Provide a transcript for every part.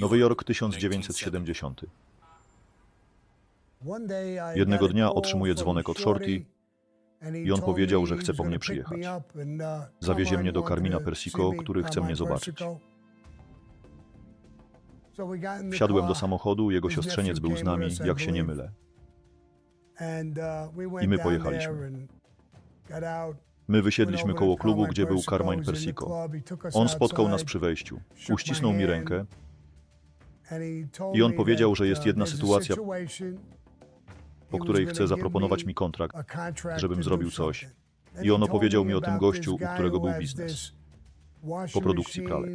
Nowy Jork 1970. Jednego dnia otrzymuję dzwonek od Shorty i on powiedział, że chce po mnie przyjechać. Zawiezie mnie do Carmina Persico, który chce mnie zobaczyć. Wsiadłem do samochodu, jego siostrzeniec był z nami, jak się nie mylę. I my pojechaliśmy. My wysiedliśmy koło klubu, gdzie był Carmine Persico. On spotkał nas przy wejściu. Uścisnął mi rękę i on powiedział, że jest jedna sytuacja, po której chce zaproponować mi kontrakt, żebym zrobił coś. I on opowiedział mi o tym gościu, u którego był biznes. po produkcji pralek.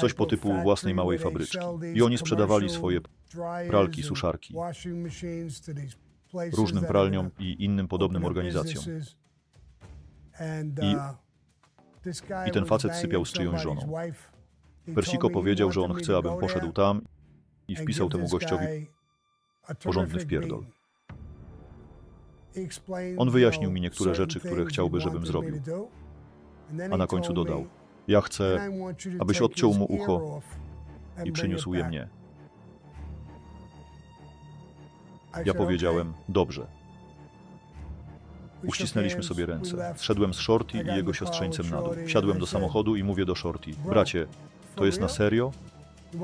Coś po typu własnej małej fabryczki. I oni sprzedawali swoje pralki, suszarki różnym pralniom i innym podobnym organizacjom. I, I ten facet sypiał z czyjąś żoną. Persiko powiedział, że on chce, abym poszedł tam i wpisał temu gościowi porządny wpierdol. On wyjaśnił mi niektóre rzeczy, które chciałby, żebym zrobił. A na końcu dodał: Ja chcę, abyś odciął mu ucho i przyniósł je mnie. Ja powiedziałem: Dobrze. Uścisnęliśmy sobie ręce. Zszedłem z Shorty i jego siostrzeńcem na dół. Wsiadłem do samochodu i mówię do Shorty: Bracie, to jest na serio?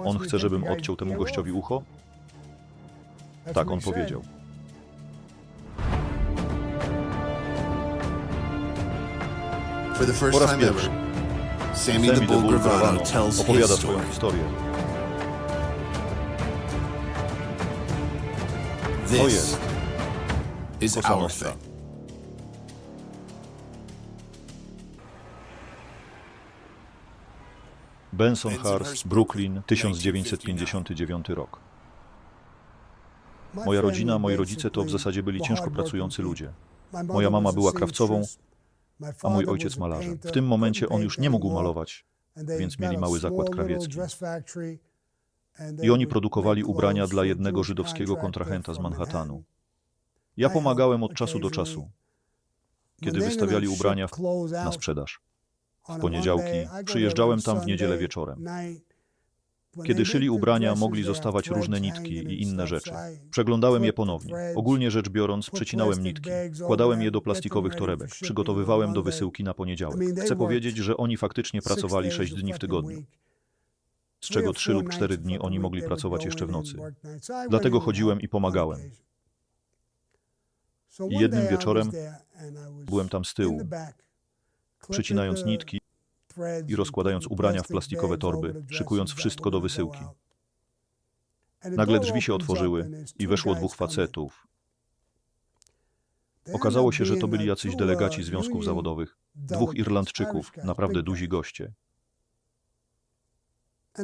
On chce, żebym odciął temu gościowi ucho? Tak, on powiedział. Po raz pierwszy Sammy the Bull Gravano Gravano tells his opowiada swoją story. historię. To This jest is Cosa our thing. Bensonhurst, Brooklyn, 1959 rok. Moja rodzina, moi rodzice to w zasadzie byli ciężko pracujący ludzie. Moja mama była krawcową, a mój ojciec malarzem. W tym momencie on już nie mógł malować, więc mieli mały zakład krawiecki. i oni produkowali ubrania dla jednego żydowskiego kontrahenta z Manhattanu. Ja pomagałem od czasu do czasu, kiedy wystawiali ubrania na sprzedaż. W poniedziałki przyjeżdżałem tam w niedzielę wieczorem. Kiedy szyli ubrania, mogli zostawać różne nitki i inne rzeczy. Przeglądałem je ponownie. Ogólnie rzecz biorąc, przecinałem nitki, wkładałem je do plastikowych torebek, przygotowywałem do wysyłki na poniedziałek. Chcę powiedzieć, że oni faktycznie pracowali 6 dni w tygodniu, z czego 3 lub 4 dni oni mogli pracować jeszcze w nocy. Dlatego chodziłem i pomagałem. I jednym wieczorem Byłem tam z tyłu, przycinając nitki i rozkładając ubrania w plastikowe torby, szykując wszystko do wysyłki. Nagle drzwi się otworzyły i weszło dwóch facetów. Okazało się, że to byli jacyś delegaci związków zawodowych, dwóch Irlandczyków, naprawdę duzi goście.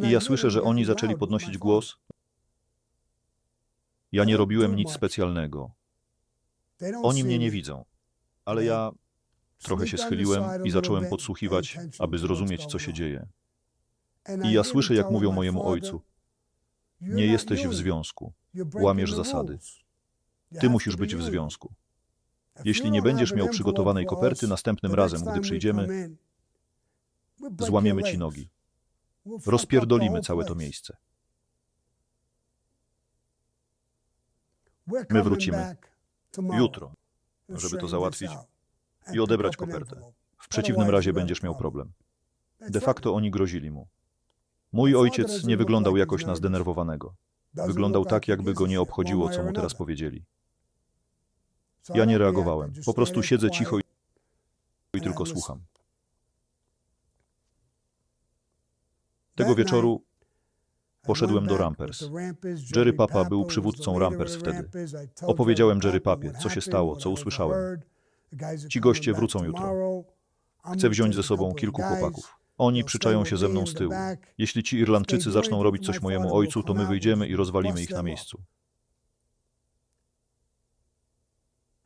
I ja słyszę, że oni zaczęli podnosić głos. Ja nie robiłem nic specjalnego. Oni mnie nie widzą, ale ja trochę się schyliłem i zacząłem podsłuchiwać, aby zrozumieć, co się dzieje. I ja słyszę, jak mówią mojemu ojcu: Nie jesteś w związku, łamiesz zasady. Ty musisz być w związku. Jeśli nie będziesz miał przygotowanej koperty, następnym razem, gdy przyjdziemy, złamiemy ci nogi. Rozpierdolimy całe to miejsce. My wrócimy. Jutro, żeby to załatwić i odebrać kopertę. W przeciwnym razie będziesz miał problem. De facto oni grozili mu. Mój ojciec nie wyglądał jakoś na zdenerwowanego. Wyglądał tak, jakby go nie obchodziło, co mu teraz powiedzieli. Ja nie reagowałem. Po prostu siedzę cicho i, tylko słucham. Tego wieczoru poszedłem do Rampers. Jerry Papa był przywódcą Rampers wtedy. Opowiedziałem Jerry Papie, co się stało, co usłyszałem. Ci goście wrócą jutro. Chcę wziąć ze sobą kilku chłopaków. Oni przyczają się ze mną z tyłu. Jeśli ci Irlandczycy zaczną robić coś mojemu ojcu, to my wyjdziemy i rozwalimy ich na miejscu.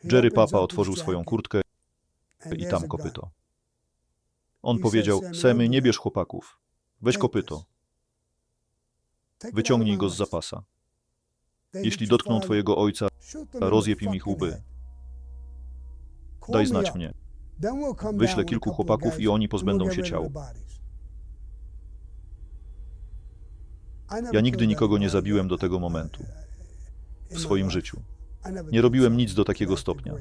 Jerry Papa otworzył swoją kurtkę i tam kopyto. On powiedział, Semy, nie bierz chłopaków. Weź kopyto. Wyciągnij go z zapasa. Jeśli dotkną twojego ojca, rozjeb im ich łby. Daj znać mnie. Wyślę kilku chłopaków i oni pozbędą się ciał. Ja nigdy nikogo nie zabiłem do tego momentu w swoim życiu. Nie robiłem nic do takiego stopnia.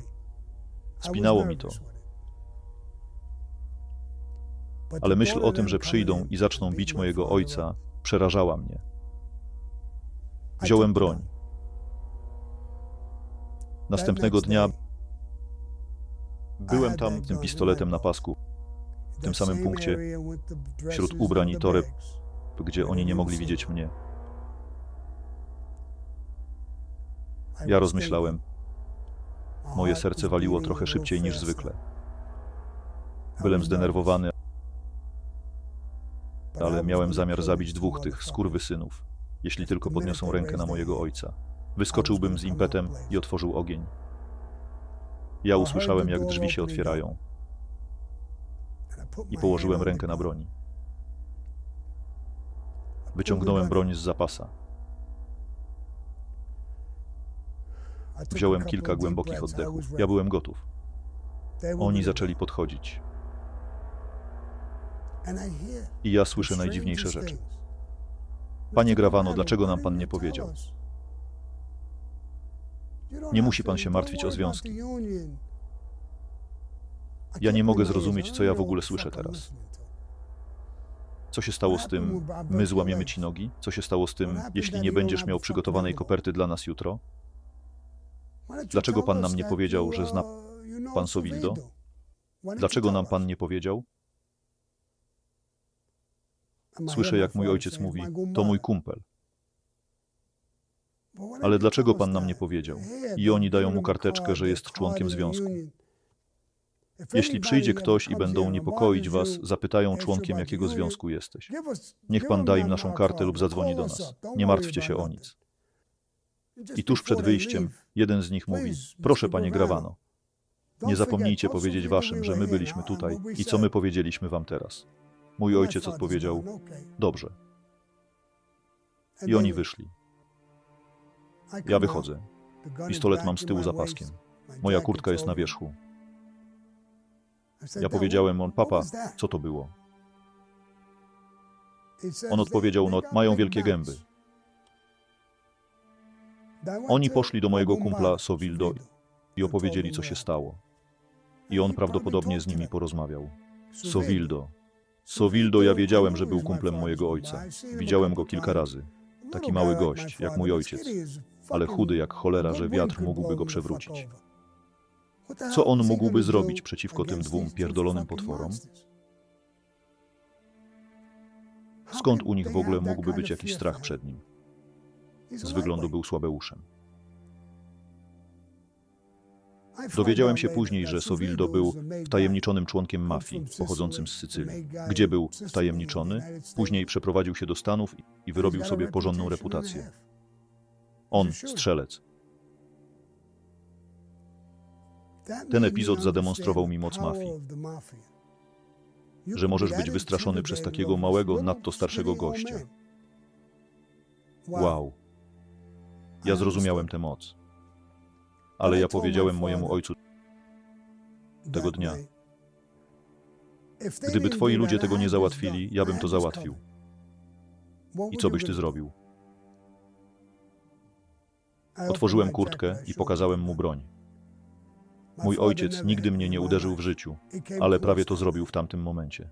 Spinało mi to. Ale myśl o tym, że przyjdą i zaczną bić mojego ojca, przerażała mnie. Wziąłem broń. Następnego dnia byłem tam tym pistoletem na pasku, w tym samym punkcie, wśród ubrań i toreb, gdzie oni nie mogli widzieć mnie. Ja rozmyślałem, moje serce waliło trochę szybciej niż zwykle. Byłem zdenerwowany, ale miałem zamiar zabić dwóch tych skurwysynów, jeśli tylko podniosą rękę na mojego ojca. Wyskoczyłbym z impetem i otworzył ogień. Ja usłyszałem, jak drzwi się otwierają i położyłem rękę na broni. Wyciągnąłem broń z zapasa. Wziąłem kilka głębokich oddechów. Ja byłem gotów. Oni zaczęli podchodzić. I ja słyszę najdziwniejsze rzeczy. Panie Grawano, dlaczego nam pan nie powiedział? Nie musi pan się martwić o związki. Ja nie mogę zrozumieć, co ja w ogóle słyszę teraz. Co się stało z tym, my złamiemy ci nogi? Co się stało z tym, jeśli nie będziesz miał przygotowanej koperty dla nas jutro? Dlaczego pan nam nie powiedział, że zna Pan Sovildo? Dlaczego nam pan nie powiedział? Słyszę, jak mój ojciec mówi, to mój kumpel. Ale dlaczego pan nam nie powiedział? I oni dają mu karteczkę, że jest członkiem związku. Jeśli przyjdzie ktoś i będą niepokoić was, zapytają członkiem jakiego związku jesteś. Niech pan da im naszą kartę lub zadzwoni do nas. Nie martwcie się o nic. I tuż przed wyjściem jeden z nich mówi: Proszę, panie Gravano, nie zapomnijcie powiedzieć waszym, że my byliśmy tutaj i co my powiedzieliśmy wam teraz. Mój ojciec odpowiedział: Dobrze. I oni wyszli. Ja wychodzę. Pistolet mam z tyłu za paskiem. Moja kurtka jest na wierzchu. Ja powiedziałem, on, papa, co to było? On odpowiedział, no, mają wielkie gęby. Oni poszli do mojego kumpla Sovildo i opowiedzieli, co się stało. I on prawdopodobnie z nimi porozmawiał. Sovildo. Sovildo, ja wiedziałem, że był kumplem mojego ojca. Widziałem go kilka razy. Taki mały gość, jak mój ojciec, ale chudy jak cholera, że wiatr mógłby go przewrócić. Co on mógłby zrobić przeciwko tym dwóm pierdolonym potworom? Skąd u nich w ogóle mógłby być jakiś strach przed nim? Z wyglądu był słabeuszem. Dowiedziałem się później, że Sovildo był wtajemniczonym członkiem mafii pochodzącym z Sycylii. Gdzie był wtajemniczony? Później przeprowadził się do Stanów i wyrobił sobie porządną reputację. On, strzelec. Ten epizod zademonstrował mi moc mafii. Że możesz być wystraszony przez takiego małego, nadto starszego gościa. Wow. Ja zrozumiałem tę moc. Ale ja powiedziałem mojemu ojcu tego dnia. Gdyby twoi ludzie tego nie załatwili, ja bym to załatwił. I co byś ty zrobił? Otworzyłem kurtkę i pokazałem mu broń. Mój ojciec nigdy mnie nie uderzył w życiu, ale prawie to zrobił w tamtym momencie.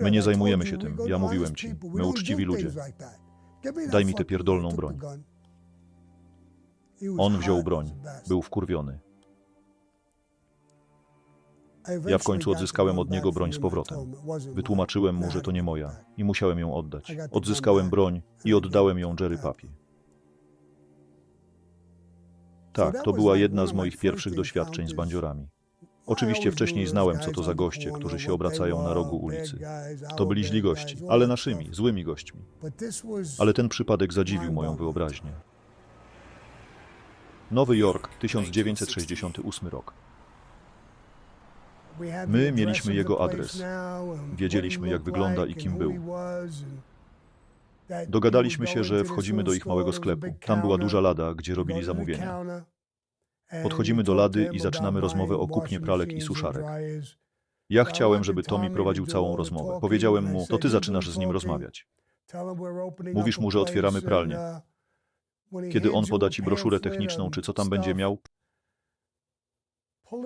My nie zajmujemy się tym, ja mówiłem ci. My uczciwi ludzie. Daj mi tę pierdolną broń. On wziął broń. Był wkurwiony. Ja w końcu odzyskałem od niego broń z powrotem. Wytłumaczyłem mu, że to nie moja i musiałem ją oddać. Odzyskałem broń i oddałem ją Jerry Papi. Tak, to była jedna z moich pierwszych doświadczeń z bandziorami. Oczywiście wcześniej znałem, co to za goście, którzy się obracają na rogu ulicy. To byli źli gości, ale naszymi, złymi gośćmi. Ale ten przypadek zadziwił moją wyobraźnię. Nowy Jork, 1968 rok. My mieliśmy jego adres. Wiedzieliśmy, jak wygląda i kim był. Dogadaliśmy się, że wchodzimy do ich małego sklepu. Tam była duża lada, gdzie robili zamówienia. Podchodzimy do lady i zaczynamy rozmowę o kupnie pralek i suszarek. Ja chciałem, żeby Tommy prowadził całą rozmowę. Powiedziałem mu, to ty zaczynasz z nim rozmawiać. Mówisz mu, że otwieramy pralnię. Kiedy on poda ci broszurę techniczną, czy co tam będzie miał,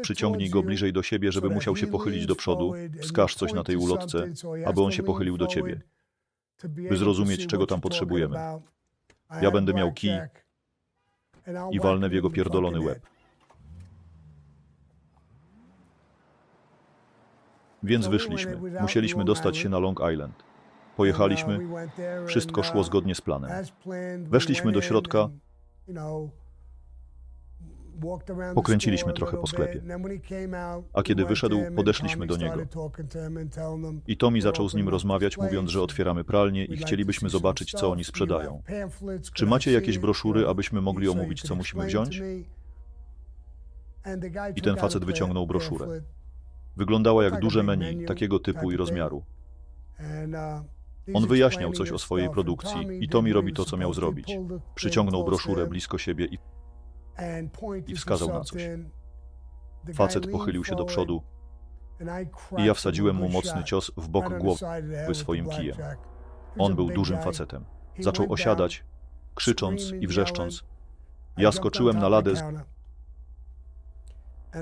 przyciągnij go bliżej do siebie, żeby musiał się pochylić do przodu, wskaż coś na tej ulotce, aby on się pochylił do ciebie, by zrozumieć, czego tam potrzebujemy. Ja będę miał kij i walnę w jego pierdolony łeb. Więc wyszliśmy. Musieliśmy dostać się na Long Island. Pojechaliśmy, wszystko szło zgodnie z planem. Weszliśmy do środka, pokręciliśmy trochę po sklepie. A kiedy wyszedł, podeszliśmy do niego. I Tommy zaczął z nim rozmawiać, mówiąc, że otwieramy pralnię i chcielibyśmy zobaczyć, co oni sprzedają. Czy macie jakieś broszury, abyśmy mogli omówić, co musimy wziąć? I ten facet wyciągnął broszurę. Wyglądała jak duże menu, takiego typu i rozmiaru. On wyjaśniał coś o swojej produkcji i Tommy robi to, co miał zrobić. Przyciągnął broszurę blisko siebie i I wskazał na coś. Facet pochylił się do przodu i ja wsadziłem mu mocny cios w bok głowy swoim kijem. On był dużym facetem. Zaczął osiadać, krzycząc i wrzeszcząc. Ja skoczyłem na ladę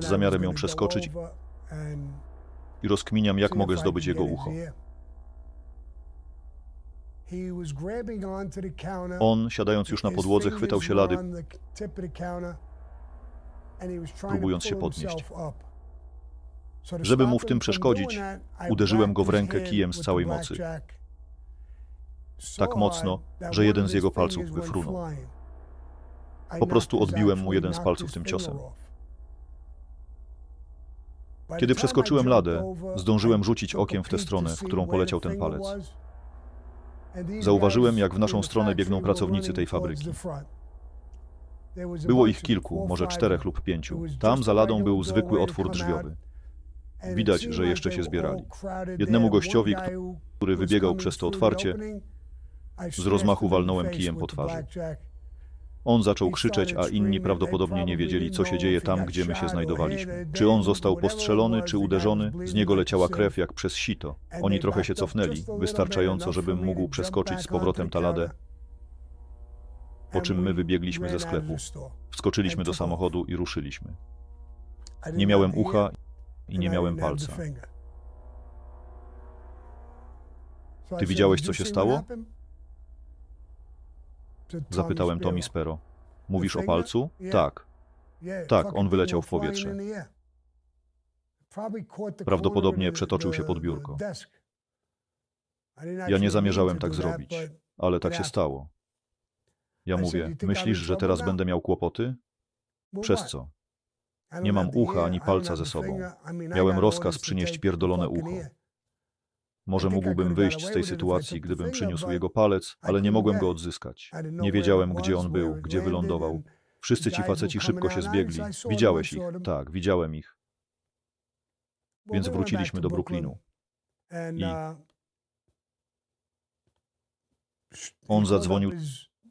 z zamiarem ją przeskoczyć i rozkminiam, jak mogę zdobyć jego ucho. On, siadając już na podłodze, chwytał się lady, próbując się podnieść. Żeby mu w tym przeszkodzić, uderzyłem go w rękę kijem z całej mocy. Tak mocno, że jeden z jego palców wyfrunął. Po prostu odbiłem mu jeden z palców tym ciosem. Kiedy przeskoczyłem ladę, zdążyłem rzucić okiem w tę stronę, w którą poleciał ten palec. Zauważyłem, jak w naszą stronę biegną pracownicy tej fabryki. Było ich kilku, może czterech lub pięciu. Tam za ladą był zwykły otwór drzwiowy. Widać, że jeszcze się zbierali. Jednemu gościowi, który wybiegał przez to otwarcie, z rozmachu walnąłem kijem po twarzy. On zaczął krzyczeć, a inni prawdopodobnie nie wiedzieli, co się dzieje tam, gdzie my się znajdowaliśmy. Czy on został postrzelony, czy uderzony, z niego leciała krew jak przez sito. Oni trochę się cofnęli, wystarczająco, żebym mógł przeskoczyć z powrotem taladę, po czym my wybiegliśmy ze sklepu. Wskoczyliśmy do samochodu i ruszyliśmy. Nie miałem ucha i nie miałem palca. Ty widziałeś, co się stało? Zapytałem Tommy Spero. Mówisz o palcu? Tak. Tak, on wyleciał w powietrze. Prawdopodobnie przetoczył się pod biurko. Ja nie zamierzałem tak zrobić, ale tak się stało. Ja mówię, myślisz, że teraz będę miał kłopoty? Przez co? Nie mam ucha ani palca ze sobą. Miałem rozkaz przynieść pierdolone ucho. Może mógłbym wyjść z tej sytuacji, gdybym przyniósł jego palec, ale nie mogłem go odzyskać. Nie wiedziałem, gdzie on był, gdzie wylądował. Wszyscy ci faceci szybko się zbiegli. Widziałeś ich? Tak, widziałem ich. Więc wróciliśmy do Brooklynu. I On zadzwonił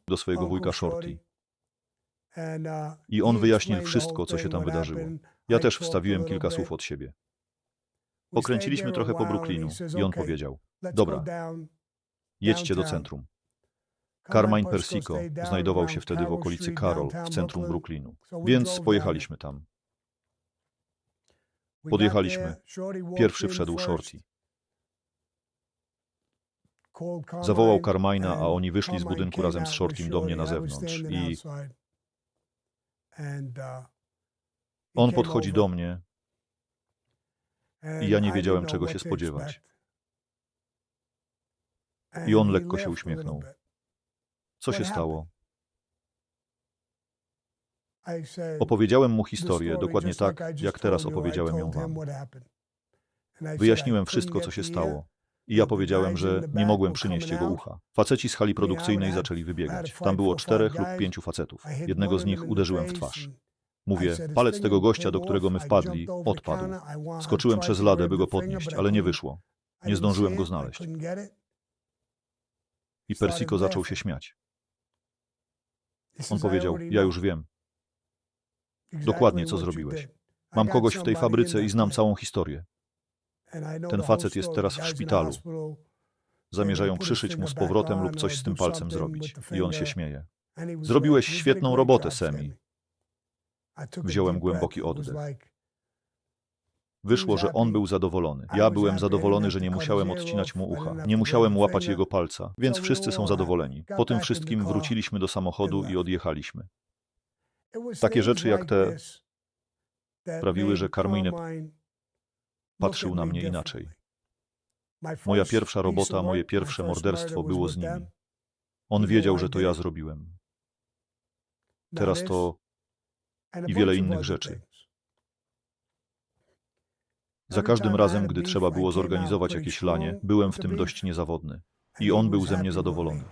do swojego wujka Shorty. I on wyjaśnił wszystko, co się tam wydarzyło. Ja też wstawiłem kilka słów od siebie. Pokręciliśmy trochę po Brooklynu i on powiedział, dobra, jedźcie do centrum. Carmine Persico znajdował się wtedy w okolicy Carroll, w centrum Brooklynu. Więc pojechaliśmy tam. Podjechaliśmy. Pierwszy wszedł Shorty. Zawołał Carmina, a oni wyszli z budynku razem z Shortym do mnie na zewnątrz. I on podchodzi do mnie i ja nie wiedziałem, czego się spodziewać. I on lekko się uśmiechnął. Co się stało? Opowiedziałem mu historię, dokładnie tak, jak teraz opowiedziałem ją wam. Wyjaśniłem wszystko, co się stało. I ja powiedziałem, że nie mogłem przynieść jego ucha. Faceci z hali produkcyjnej zaczęli wybiegać. Tam było czterech lub pięciu facetów. Jednego z nich uderzyłem w twarz. Mówię, palec tego gościa, do którego my wpadli, odpadł. Skoczyłem przez ladę, by go podnieść, ale nie wyszło. Nie zdążyłem go znaleźć. I Persico zaczął się śmiać. On powiedział, ja już wiem. Dokładnie, co zrobiłeś. Mam kogoś w tej fabryce i znam całą historię. Ten facet jest teraz w szpitalu. Zamierzają przyszyć mu z powrotem lub coś z tym palcem zrobić. I on się śmieje. Zrobiłeś świetną robotę, Semi. Wziąłem głęboki oddech. Wyszło, że on był zadowolony. Ja byłem zadowolony, że nie musiałem odcinać mu ucha. Nie musiałem łapać jego palca, więc wszyscy są zadowoleni. Po tym wszystkim wróciliśmy do samochodu i odjechaliśmy. Takie rzeczy jak te sprawiły, że Carmine Patrzył na mnie inaczej. Moja pierwsza robota, moje pierwsze morderstwo było z nimi. On wiedział, że to ja zrobiłem. Teraz to i wiele innych rzeczy. za każdym razem, gdy trzeba było zorganizować jakieś lanie, byłem w tym dość niezawodny. I on był ze mnie zadowolony.